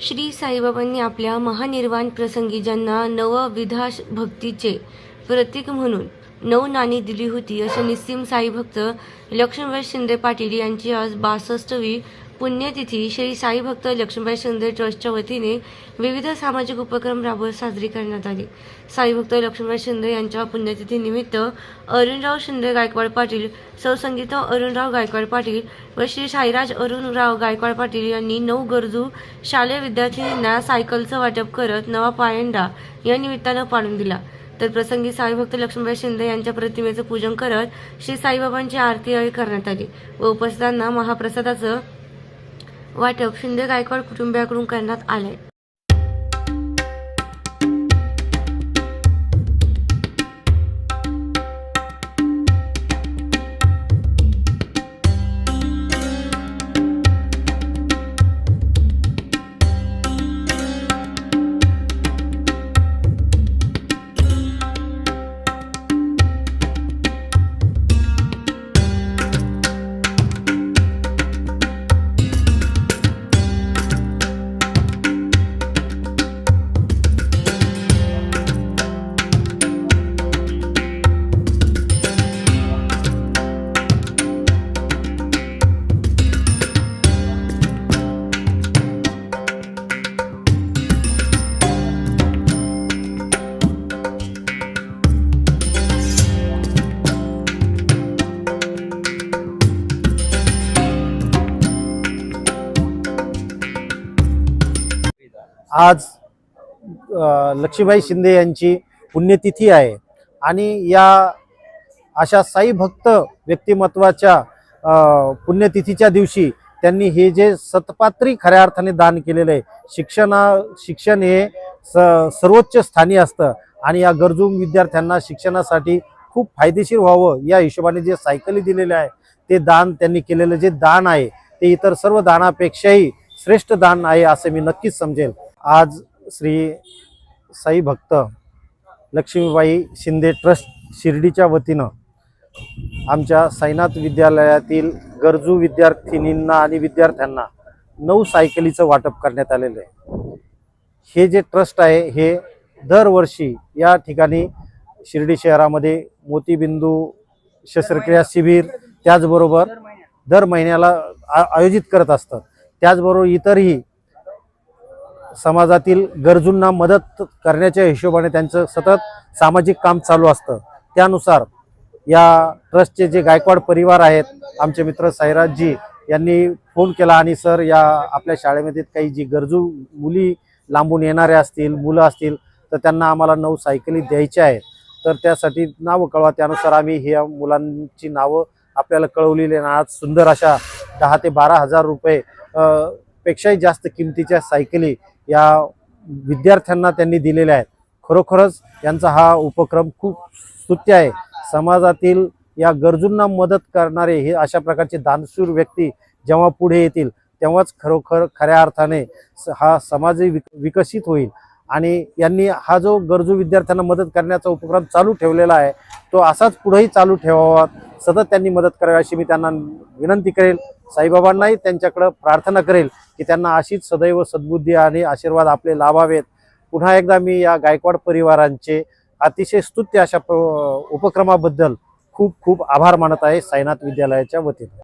श्री साईबाबांनी आपल्या महानिर्वाण प्रसंगी ज्यांना नवविधा भक्तीचे प्रतीक म्हणून नऊ नाणी दिली होती असे निस्सीम साई भक्त शिंदे पाटील यांची आज बासष्टवी पुण्यतिथी श्री साई भक्त लक्ष्मीबाई शिंदे ट्रस्टच्या वतीने विविध सामाजिक उपक्रम राबवत साजरी करण्यात आली. साई भक्त लक्ष्मीबाई शिंदे यांच्या पुण्यतिथीनिमित्त अरुणराव शिंदे गायकवाड पाटील सौसंगीता अरुणराव गायकवाड पाटील व श्री साईराज अरुणराव गायकवाड पाटील यांनी नऊ गरजू शालेय विद्यार्थिनींना सायकलचं वाटप करत नवा पायंडा या निमित्तानं पाडून दिला. तर प्रसंगी साईभक्त लक्ष्मीबाई शिंदे यांच्या प्रतिमेचं पूजन करत श्री साईबाबांची आरती करण्यात आली व उपस्थितांना महाप्रसादाचं वाटप शिंदे गायकवाड कुटुंबियाकडून करण्यात आले. आज लक्ष्मीबाई शिंदे यांची पुण्यतिथी आहे. आणि या अशा साई भक्त व्यक्तिमत्वाच्या पुण्यतिथीच्या दिवशी त्यांनी हे जे सतपात्री खऱ्या अर्थाने दान केलेलं आहे शिक्षणा शिक्षण हे स सर्वोच्च स्थानी असतं. आणि या गरजू विद्यार्थ्यांना शिक्षणासाठी खूप फायदेशीर व्हावं या हिशोबाने जे सायकली दिलेले आहे ते दान त्यांनी केलेलं जे दान आहे ते इतर सर्व दानापेक्षाही श्रेष्ठ दान आहे असं मी नक्कीच समजेल. आज श्री साई भक्त लक्ष्मीबाई शिंदे ट्रस्ट शिर्डीच्या वतीनं आमच्या साईनाथ विद्यालयातील गरजू विद्यार्थिनींना आणि विद्यार्थ्यांना नऊ सायकलीचं वाटप करण्यात आलेलं आहे. हे जे ट्रस्ट आहे हे दरवर्षी या ठिकाणी शिर्डी शहरामध्ये मोतीबिंदू शस्त्रक्रिया शिबिर त्याचबरोबर दर महिन्याला आ- आयोजित करत असतात त्याचबरोबर इतरही समाजातील गरजूंना मदत करण्याच्या हिशोबाने त्यांचं सतत सामाजिक काम चालू असतं. त्यानुसार या ट्रस्टचे जे गायकवाड परिवार आहेत आमचे मित्र साईराजजी यांनी फोन केला आणि सर या आपल्या शाळेमध्ये काही जी गरजू मुली लांबून येणाऱ्या असतील मुलं असतील तर त्यांना आम्हाला नऊ सायकली द्यायच्या आहेत. तर त्यासाठी नावं कळवा. त्यानुसार आम्ही ह्या मुलांची नावं आपल्याला कळवलेली आणि आज सुंदर अशा दहा ते बारा हजार रुपये पेक्षाही जास्त किमतीच्या सायकली या विद्यार्थ्यांना त्यांनी दिलेल्या आहेत. खरोखरच यांचा हा उपक्रम खूप स्तुत्य आहे. समाजातील या गरजूंना मदत करणारे हे अशा प्रकारचे दानशूर व्यक्ती जेव्हा पुढे येतील तेव्हाच खरोखर खऱ्या अर्थाने स- हा समाज विक विकसित होईल. आणि यांनी हा जो गरजू विद्यार्थ्यांना मदत करण्याचा उपक्रम चालू ठेवलेला आहे तो असाच पुढेही चालू ठेवावा. सतत त्यांनी मदत करावी अशी मी त्यांना विनंती करेल. साईबाबांनाही त्यांच्याकडं प्रार्थना करेल की त्यांना अशीच सदैव सद्बुद्धी आणि आशीर्वाद आपले लाभावेत. पुन्हा एकदा मी या गायकवाड परिवारांचे अतिशय स्तुत्य अशा उपक्रमाबद्दल खूप खूप आभार मानत आहे साईनाथ विद्यालयाच्या वतीने.